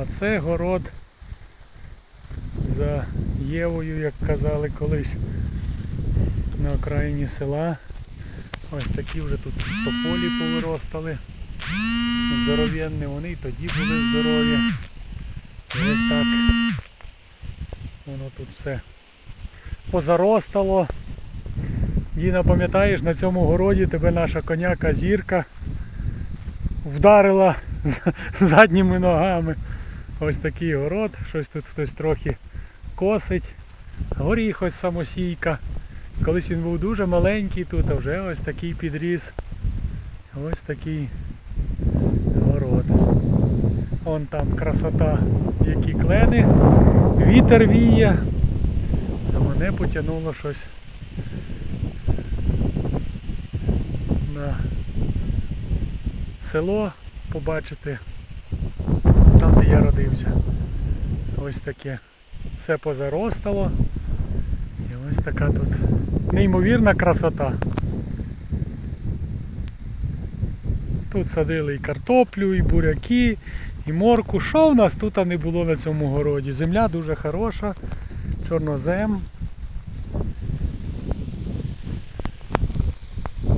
А це город за Євою, як казали колись, на окраїні села. Ось такі вже тут тополі повиростали. Здоров'янні, вони і тоді були здорові. Ось так. Воно тут все позаростало. Діна, пам'ятаєш, на цьому городі тебе наша коняка зірка вдарила задніми ногами. Ось такий город, щось тут хтось трохи косить. Горіх ось самосійка. Колись він був дуже маленький тут, а вже ось такий підріс. Ось такий город. Вон там красота, які клени. Вітер віє. А мене потягнуло щось на село побачити. Там, де я родився. Ось таке. Все позаростало. І ось така тут неймовірна красота. Тут садили і картоплю, і буряки, і морку. Що в нас тут не було на цьому городі? Земля дуже хороша, чорнозем.